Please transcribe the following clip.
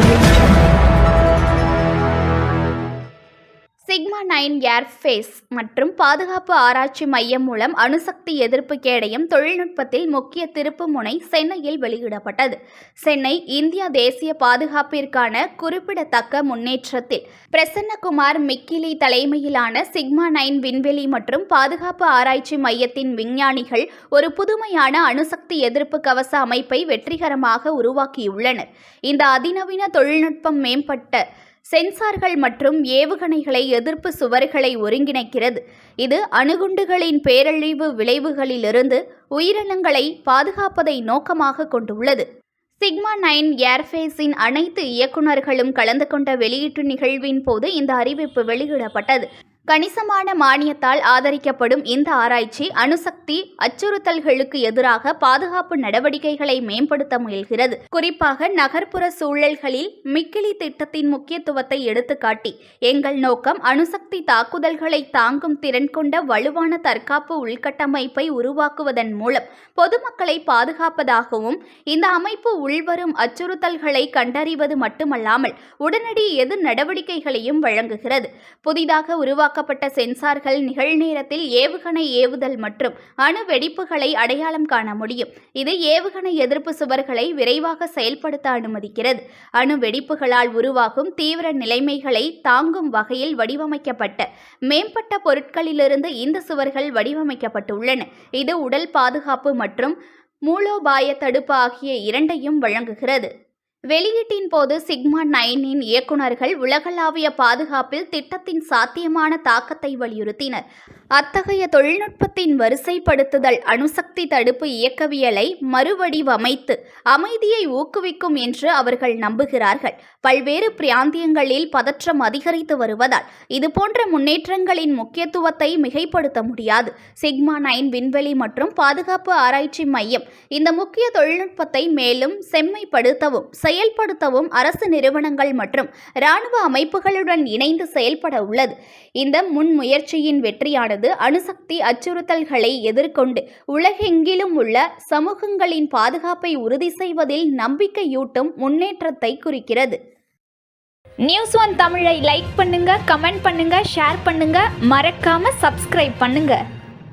audio. Sigma nine ஏர்ஃபேஸ் மற்றும் பாதுகாப்பு ஆராய்ச்சி மையம் மூலம் அணுசக்தி எதிர்ப்பு கேடயம் தொழில்நுட்பத்தில் முக்கிய திருப்புமுனை சென்னையில் வெளியிடப்பட்டது. சென்னை இந்தியா தேசிய பாதுகாப்பிற்கான குறிப்பிடத்தக்க முன்னேற்றத்தில் பிரசன்னகுமார் மிக்கிலி தலைமையிலான சிக்மா நைன் விண்வெளி மற்றும் பாதுகாப்பு ஆராய்ச்சி மையத்தின் விஞ்ஞானிகள் ஒரு புதுமையான அணுசக்தி எதிர்ப்பு கவச அமைப்பை வெற்றிகரமாக உருவாக்கியுள்ளனர். இந்த அதிநவீன தொழில்நுட்பம் மேம்பட்ட சென்சார்கள் மற்றும் ஏவுகணைகளை எதிர்ப்பு சுவர்களை ஒருங்கிணைக்கிறது. இது அணுகுண்டுகளின் பேரழிவு விளைவுகளிலிருந்து உயிரினங்களை பாதுகாப்பதை நோக்கமாக கொண்டுள்ளது. சிக்மா நைன் ஏர்ஃபேஸின் அனைத்து இயக்குநர்களும் கலந்து கொண்ட வெளியீட்டு நிகழ்வின் போது இந்த அறிவிப்பு வெளியிடப்பட்டது. கணிசமான மானியத்தால் ஆதரிக்கப்படும் இந்த ஆராய்ச்சி அணுசக்தி அச்சுறுத்தல்களுக்கு எதிராக பாதுகாப்பு நடவடிக்கைகளை மேம்படுத்த முயல்கிறது. குறிப்பாக நகர்ப்புற சூழல்களில் மிக்கிலி திட்டத்தின் முக்கியத்துவத்தை எடுத்துக்காட்டி எங்கள் நோக்கம் அணுசக்தி தாக்குதல்களை தாங்கும் திறன் கொண்ட வலுவான தற்காப்பு உள்கட்டமைப்பை உருவாக்குவதன் மூலம் பொதுமக்களை பாதுகாப்பதாகவும் இந்த அமைப்பு உள்வரும் அச்சுறுத்தல்களை கண்டறிவது மட்டுமல்லாமல் உடனடி எதிர் நடவடிக்கைகளையும் வழங்குகிறது. புதிதாக உருவாக்க உருவாக்கப்பட்ட சென்சார்கள் நிகழ்நேரத்தில் ஏவுகணை ஏவுதல் மற்றும் அணு வெடிப்புகளை அடையாளம் காண முடியும். இது ஏவுகணை எதிர்ப்பு சுவர்களை விரைவாக செயல்படுத்த அனுமதிக்கிறது. அணு வெடிப்புகளால் உருவாகும் தீவிர நிலைமைகளை தாங்கும் வகையில் வடிவமைக்கப்பட்ட மேம்பட்ட பொருட்களிலிருந்து இந்த சுவர்கள் வடிவமைக்கப்பட்டுள்ளன. இது உடல் பாதுகாப்பு மற்றும் மூலோபாய தடுப்பு ஆகிய இரண்டையும் வழங்குகிறது. வெளியீட்டின் போது சிக்மா நைனின் இயக்குநர்கள் உலகளாவிய பாதுகாப்பில் திட்டத்தின் சாத்தியமான தாக்கத்தை வலியுறுத்தினர். அத்தகைய தொழில்நுட்பத்தின் வரிசைப்படுத்துதல் அணுசக்தி தடுப்பு இயக்கவியலை மறுவடிவமைத்து அமைதியை ஊக்குவிக்கும் என்று அவர்கள் நம்புகிறார்கள். பல்வேறு பிராந்தியங்களில் பதற்றம் அதிகரித்து வருவதால் இதுபோன்ற முன்னேற்றங்களின் முக்கியத்துவத்தை மிகைப்படுத்த முடியாது. சிக்மா நைன் விண்வெளி மற்றும் பாதுகாப்பு ஆராய்ச்சி மையம் இந்த முக்கிய தொழில்நுட்பத்தை மேலும் செம்மைப்படுத்தவும் செயல்படுத்தவும் அரசு நிறுவனங்கள் மற்றும் இராணுவ அமைப்புகளுடன் இணைந்து செயல்பட உள்ளது. இந்த முன்முயற்சியின் வெற்றியானது அணுசக்தி அச்சுறுத்தல்களை எதிர்கொண்டு உலகெங்கிலும் உள்ள சமூகங்களின் பாதுகாப்பை உறுதி செய்வதில் நம்பிக்கையூட்டும் முன்னேற்றத்தை குறிக்கிறது. நியூஸ் ஒன் தமிழை லைக் பண்ணுங்க கமெண்ட் பண்ணுங்க ஷேர் பண்ணுங்க. மறக்காம சப்ஸ்கிரைப் பண்ணுங்க.